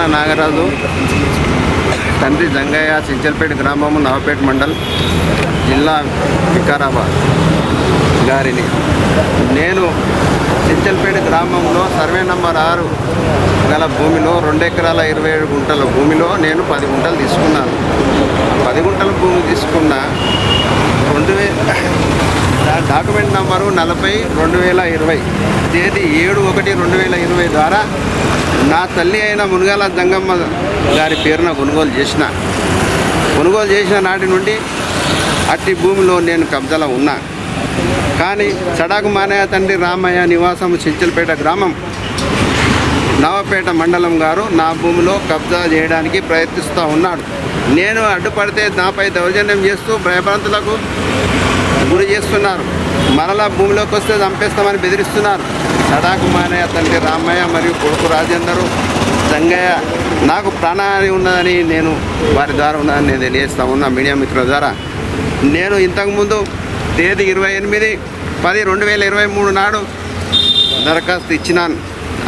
దువ్వాల నాగరాజు తండ్రి జంగయ్య సించల్పేట గ్రామము నవపేట మండల్ జిల్లా వికారాబాద్ గారిని. నేను సించల్పేట గ్రామంలో సర్వే నంబర్ ఆరు గల భూమిలో రెండు ఎకరాల ఇరవై ఏడు గుంటల భూమిలో నేను పది గుంటలు తీసుకున్నాను. పది గుంటల భూమి తీసుకున్న రెండు వే డాక్యుమెంట్ నంబరు నలభై రెండు వేల ఇరవై. తేదీ ఏడు ఒకటి రెండు వేల ఇరవై ద్వారా నా తల్లి అయిన మునగాల జంగమ్మ గారి పేరున కొనుగోలు చేసిన. కొనుగోలు చేసిన నాటి నుండి అట్టి భూమిలో నేను కబ్జాలో ఉన్నా. కానీ సడాకు మానయ్య తండ్రి రామయ్య నివాసం చెంచలపేట గ్రామం నవపేట మండలం గారు నా భూమిలో కబ్జా చేయడానికి ప్రయత్నిస్తూ ఉన్నాడు. నేను అడ్డుపడితే నాపై దౌర్జన్యం చేస్తూ భయభ్రాంతులకు గురి చేస్తున్నారు. మరలా భూమిలోకి వస్తే చంపేస్తామని బెదిరిస్తున్నారు. సడాకు మానయ్య తండ్రి రామయ్య మరియు కొడుకు రాజేందరు రంగయ్య. నాకు ప్రాణహాని ఉన్నదని నేను వారి ద్వారా ఉన్నదని నేను తెలియజేస్తా ఉన్నా మీడియా మిత్రుల ద్వారా. నేను ఇంతకుముందు తేదీ ఇరవై ఎనిమిది పది రెండు వేల ఇరవై మూడు నాడు దరఖాస్తు ఇచ్చినాను.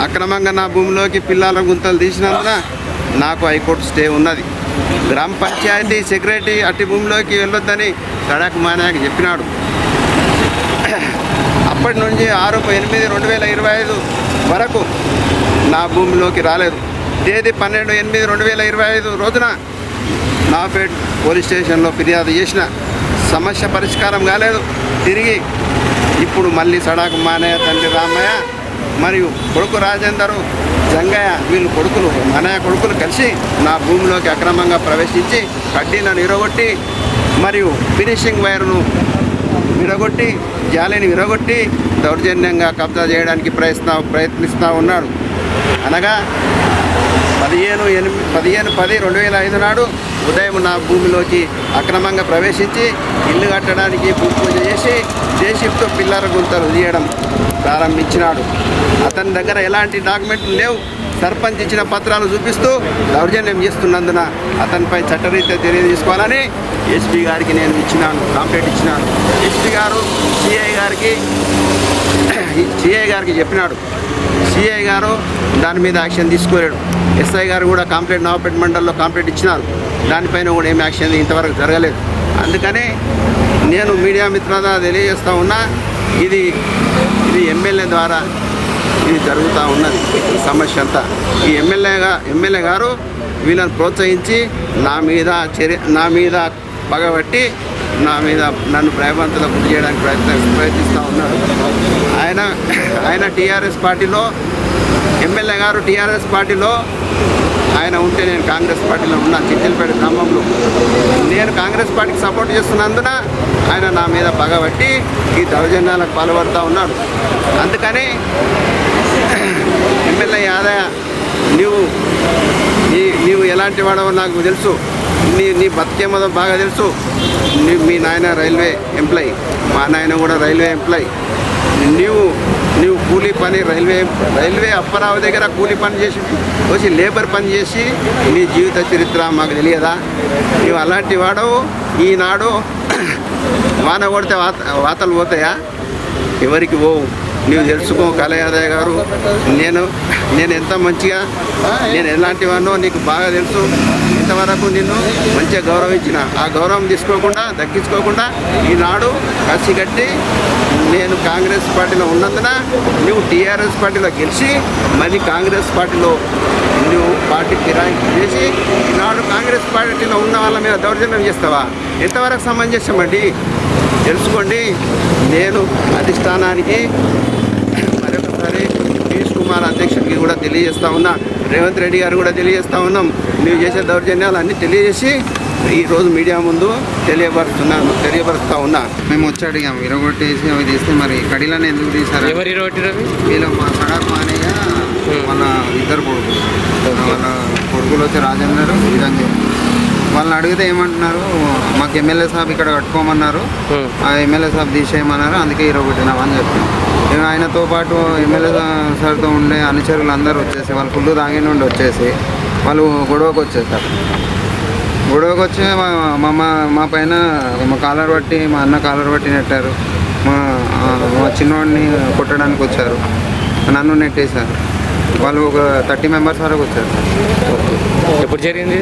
అక్రమంగా నా భూమిలోకి పిల్లల గుంతలు తీసినందున నాకు హైకోర్టు స్టే ఉన్నది. గ్రామ పంచాయతీ సెక్రటరీ అట్టి భూమిలోకి వెళ్ళొద్దని సడాకు మానాయక్ చెప్పినాడు. అప్పటి నుంచి ఆరు ఎనిమిది రెండు వేల ఇరవై ఐదు వరకు నా భూమిలోకి రాలేదు. తేదీ పన్నెండు ఎనిమిది రెండు వేల ఇరవై ఐదు రోజున నాపేట్ పోలీస్ స్టేషన్లో ఫిర్యాదు చేసిన సమస్య పరిష్కారం కాలేదు. తిరిగి ఇప్పుడు మళ్ళీ సడాకు మానయ్య తండ్రి రామయ్య మరియు కొడుకు రాజేందరు జంగయ్య వీళ్ళు కొడుకులు మానయ్య కొడుకులు కలిసి నా భూమిలోకి అక్రమంగా ప్రవేశించి కడ్డీలను ఇరగొట్టి మరియు ఫినిషింగ్ వైర్ను విరగొట్టి జాలిని విరగొట్టి దౌర్జన్యంగా కబ్జా చేయడానికి ప్రయత్న ప్రయత్నిస్తూ ఉన్నాడు. అనగా పదిహేను ఎనిమిది పదిహేను పది రెండు వేల ఐదు నాడు ఉదయం నా భూమిలోకి అక్రమంగా ప్రవేశించి ఇల్లు కట్టడానికి భూమి పూజ చేసి జేషిప్తో పిల్లర గుంతలు తీయడం ప్రారంభించినాడు. అతని దగ్గర ఎలాంటి డాక్యుమెంట్లు లేవు. సర్పంచ్ ఇచ్చిన పత్రాలు చూపిస్తూ దౌర్జన్యం చేస్తున్నందున అతనిపై చట్టరీత్యా చర్య తీసుకోవాలని ఎస్పీ గారికి నేను ఇచ్చినాను కంప్లైంట్ ఇచ్చినాను. ఎస్పీ గారు సిఐ గారికి సిఐ గారికి చెప్పినాడు. సిఐ గారు దాని మీద యాక్షన్ తీసుకోలేడు. ఎస్ఐ గారు కూడా కంప్లైంట్ నవపేట మండలంలో కంప్లైంట్ ఇచ్చినారు. దానిపైన కూడా ఏం యాక్షన్ ఇంతవరకు జరగలేదు. అందుకని నేను మీడియా మిత్రంగా తెలియజేస్తూ ఉన్నా ఇది ఇది ఎమ్మెల్యే ద్వారా ఇది జరుగుతూ ఉన్నది. ఈ సమస్య అంతా. ఈ ఎమ్మెల్యేగా ఎమ్మెల్యే గారు వీళ్ళని ప్రోత్సహించి నా మీద చర్య నా మీద పగబట్టి నా మీద నన్ను భయభ్రాంతులకు గురి చేయడానికి ప్రయత్న ప్రయత్నిస్తూ ఉన్నాడు ఆయన ఆయన టీఆర్ఎస్ పార్టీలో ఎమ్మెల్యే గారు టీఆర్ఎస్ పార్టీలో ఆయన ఉంటే నేను కాంగ్రెస్ పార్టీలో ఉన్నా చిట్టెలపేట గ్రామంలో. నేను కాంగ్రెస్ పార్టీకి సపోర్ట్ చేస్తున్నందున ఆయన నా మీద పగబట్టి ఈ దౌర్జన్యాలకు పాల్పడుతూ ఉన్నాడు. అందుకని ఎమ్మెల్యే యాదయ్య నీవు నీ నీవు ఎలాంటి వాడవో నాకు తెలుసు. నీ నీ బతికేమదో బాగా తెలుసు. నీ మీ నాయన రైల్వే ఎంప్లాయ్. మా నాయన కూడా రైల్వే ఎంప్లాయ్. నీవు నీవు కూలీ పని రైల్వే రైల్వే అప్పరావు దగ్గర కూలీ పని చేసి వచ్చి లేబర్ పని చేసి నీ జీవిత చరిత్ర మాకు తెలియదా? నీవు అలాంటి వాడవు. ఈనాడు వాన కొడితే వాత వాతలు పోతాయా? ఎవరికి పోవు. నువ్వు తెలుసుకో కలయాదయ్య గారు. నేను నేను ఎంత మంచిగా నేను ఎలాంటి వాడినో నీకు బాగా తెలుసు. ఇంతవరకు నిన్ను మంచిగా గౌరవించిన. ఆ గౌరవం తీసుకోకుండా దక్కించుకోకుండా ఈనాడు కసి కట్టి నేను కాంగ్రెస్ పార్టీలో ఉన్నందున నువ్వు టీఆర్ఎస్ పార్టీలో గెలిచి మళ్ళీ కాంగ్రెస్ పార్టీలో నువ్వు పార్టీ ఫిరాయింపు చేసి ఈనాడు కాంగ్రెస్ పార్టీలో ఉన్న వాళ్ళ మీద దౌర్జన్యం చేస్తావా? ఎంతవరకు సమంజసం అండి తెలుసుకోండి. నేను అధిష్టానానికి మరొకసారి పీయూష్ కుమార్ అధ్యక్షుడికి కూడా తెలియజేస్తా ఉన్నా. రేవంత్ రెడ్డి గారు కూడా తెలియజేస్తా ఉన్నాం. మేము చేసే దౌర్జన్యాలు అన్నీ తెలియజేసి ఈరోజు మీడియా ముందు తెలియపరుస్తున్నాను తెలియపరుస్తా ఉన్నా. మేము వచ్చి అడిగాం ఇరగొట్టేసి అవి తీస్తే మరి కడిలను ఎందుకు తీసారు ఎవరి వీళ్ళు మా సడాక్ మానయ్య వాళ్ళ ఇద్దరు కొడుకులు. వాళ్ళ కొడుకులు వచ్చి రాజేందర్ విరంజన్ వాళ్ళని అడిగితే ఏమంటున్నారు మాకు ఎమ్మెల్యే సాబ్ ఇక్కడ కట్టుకోమన్నారు ఆ ఎమ్మెల్యే సాబ్ తీసేయమన్నారు అందుకే ఇరగొట్టినాం అని చెప్పాం మేము ఆయనతో పాటు ఎమ్మెల్యే సార్తో ఉండే అనుచరులు అందరూ వచ్చేసి వాళ్ళు ఫుల్ తాగి నుండి వచ్చేసి వాళ్ళు గొడవకు వచ్చేసారు. గొడవకు వచ్చి మా మా పైన మా కాలర్ పట్టి మా అన్న కాలర్ పట్టి నెట్టారు. మా మా చిన్నవాడిని కొట్టడానికి వచ్చారు. నన్ను నెట్టేశారు. వాళ్ళు ఒక థర్టీ మెంబర్స్ వరకు వచ్చారు. ఎప్పుడు జరిగింది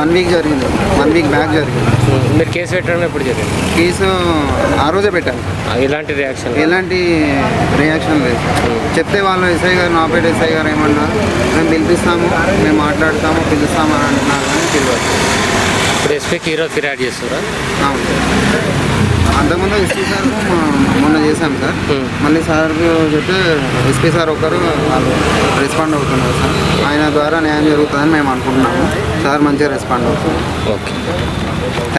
వన్ వీక్ జరిగింది. వన్ వీక్ బ్యాక్ జరిగింది. మీరు కేసు పెట్టడం ఎప్పుడు జరిగింది? కేసు ఆ రోజే పెట్టాను ఎలాంటి రియాక్షన్ ఎలాంటి రియాక్షన్ లేదు. చెప్తే వాళ్ళు ఎస్ఐ గారు నాపేట ఎస్ఐ గారు ఏమన్నారు మేము పిలిపిస్తాము మేము మాట్లాడతాము పిలుస్తాము అని అంటున్నారు కానీ తెలియదు. ఇప్పుడు ఎస్పీకి ఈరోజు ఫిర్యాదు చేస్తారా అవును. అంతకుముందు ఎస్పీ సార్ మొన్న చేశాం సార్. మళ్ళీ సార్ చెప్తే ఎస్పీ సార్ ఒకరు రెస్పాండ్ అవుతున్నారు సార్. ఆయన ద్వారా న్యాయం జరుగుతుందని మేము అనుకుంటున్నాము. సార్ మంచిగా రెస్పాండ్ అవుతున్నారు. ఓకే.